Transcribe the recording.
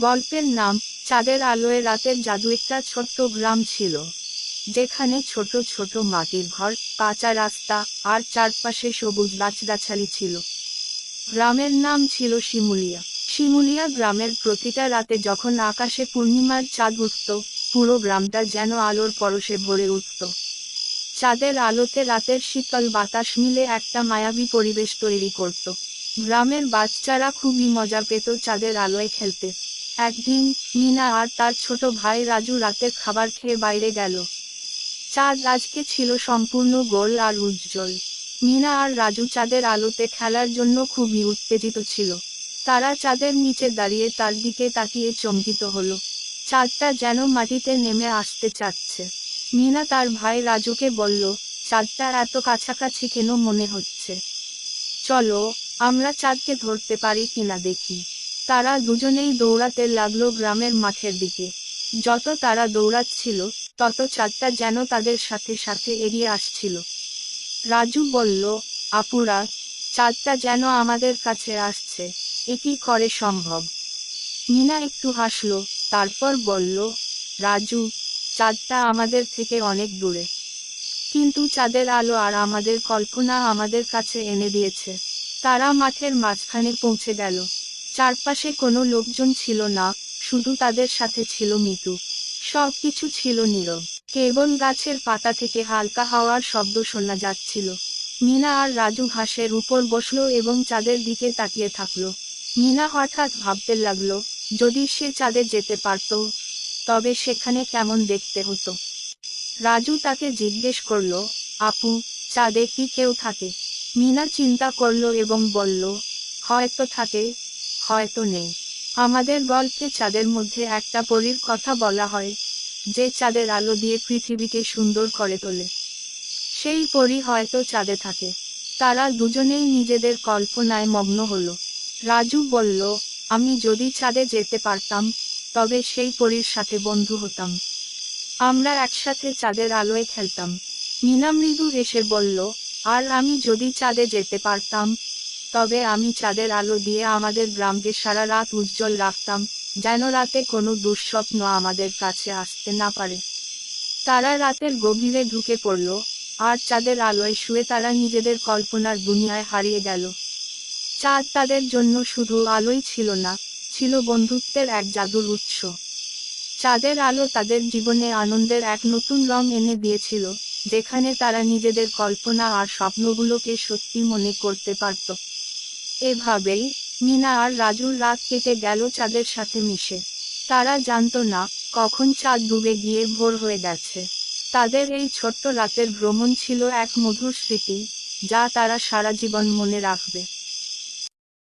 গল্পের নাম, চাঁদের আলোয় রাতের জাদু একটা ছোট্ট গ্রাম ছিল। যেখানে ছোট ছোট মাটির ঘর, কাঁচা রাস্তা আর চারপাশে সবুজ গাছগাছালি ছিল। গ্রামের নাম ছিল শিমুলিয়া। শিমুলিয়া গ্রামের প্রতিটা রাতে যখন আকাশে পূর্ণিমার চাঁদ উঠত, পুরো গ্রামটা যেন আলোর পরশে ভরে উঠত। চাঁদের আলোতে রাতের শীতল বাতাস মিলে একটা মায়াবী পরিবেশ তৈরি করত। গ্রামের বাচ্চারা খুবই মজা পেত চাঁদের আলোয় খেলতে। একদিন, মিনা আর তার ছোট ভাই রাজু রাতের খাবার খেয়ে বাইরে গেল। চাঁদ আজকে ছিল সম্পূর্ণ গোল আর উজ্জ্বল। মিনা আর রাজু চাঁদের আলোতে খেলার জন্য খুবই উত্তেজিত ছিল। তারা চাঁদের নিচে দাঁড়িয়ে তার দিকে তাকিয়ে চমকিত হলো। চাঁদটা যেন মাটিতে নেমে আসতে চাচ্ছে। মিনা তার ভাই রাজুকে বলল, চাঁদটা এত কাছাকাছি কেন মনে হচ্ছে? চলো, আমরা চাঁদকে ধরতে পারি কিনা দেখি। তারা দুজনেই দৌড়াতে লাগল গ্রামের মাঠের দিকে। যত তারা দৌড়াচ্ছিল, তত চাঁদটা যেন তাদের সাথে সাথে এগিয়ে আসছিল। রাজু বলল, আপুরা, চাঁদটা যেন আমাদের কাছে আসছে। এ কি করে সম্ভব? মিনা একটু হাসলো, তারপর বলল, রাজু, চাঁদটা আমাদের থেকে অনেক দূরে। কিন্তু চাঁদের আলো আর আমাদের কল্পনা আমাদের কাছে এনে দিয়েছে। তারা মাঠের মাঝখানে পৌঁছে গেল। চারপাশে কোনো লোকজন ছিল না, শুধু তাদের সাথে ছিল মিতু। সব কিছু ছিল নীরব। কেবল গাছের পাতা থেকে হালকা হাওয়ার শব্দ শোনা যাচ্ছিল। মিনা আর রাজু ঘাসের উপর বসল এবং চাঁদের দিকে তাকিয়ে থাকল। মিনা হঠাৎ ভাবতে লাগল, যদি সে চাঁদে যেতে পারত, তবে সেখানে কেমন দেখতে হতো? রাজু তাকে জিজ্ঞেস করল, আপু, চাঁদে কি কেউ থাকে? মিনা চিন্তা করল এবং বলল, হয়তো থাকে। হয়তো নেই। আমাদের গল্পে চাঁদের মধ্যে একটা পরীর কথা বলা হয়, যে চাঁদের আলো দিয়ে পৃথিবীকে সুন্দর করে তোলে। সেই পরী হয়তো চাঁদে থাকে। তারা দুজনেই নিজেদের কল্পনায় মগ্ন হলো। রাজু বলল, আমি যদি চাঁদে যেতে পারতাম, তবে সেই পরীর সাথে বন্ধু হতাম। আমরা একসাথে চাঁদের আলোয় খেলতাম। মৃদু এসে বলল, আর আমি যদি চাঁদে যেতে পারতাম তবে আমি চাঁদের আলো দিয়ে আমাদের গ্রামকে সারা রাত উজ্জ্বল রাখতাম, যেন রাতে কোনো দুঃস্বপ্ন আমাদের কাছে আসতে না পারে। তারা রাতের গভীরে ঢুকে পড়ল, আর চাঁদের আলোয় শুয়ে তারা নিজেদের কল্পনার দুনিয়ায় হারিয়ে গেল। চাঁদ তাদের জন্য শুধু আলোই ছিল না, ছিল বন্ধুত্বের এক জাদুর উৎস। চাঁদের আলো তাদের জীবনে আনন্দের এক নতুন রং এনে দিয়েছিল, যেখানে তারা নিজেদের কল্পনা আর স্বপ্নগুলোকে সত্যি মনে করতে পারত। এভাবেই মিনা আর রাজুর রাত কেটে গেল চাঁদের সাথে মিশে। তারা জানত না কখন চাঁদ ডুবে গিয়ে ভোর হয়ে গেছে। তাদের এই ছোট্ট রাতের ভ্রমণ ছিল এক মধুর স্মৃতি, যা তারা সারা জীবন মনে রাখবে।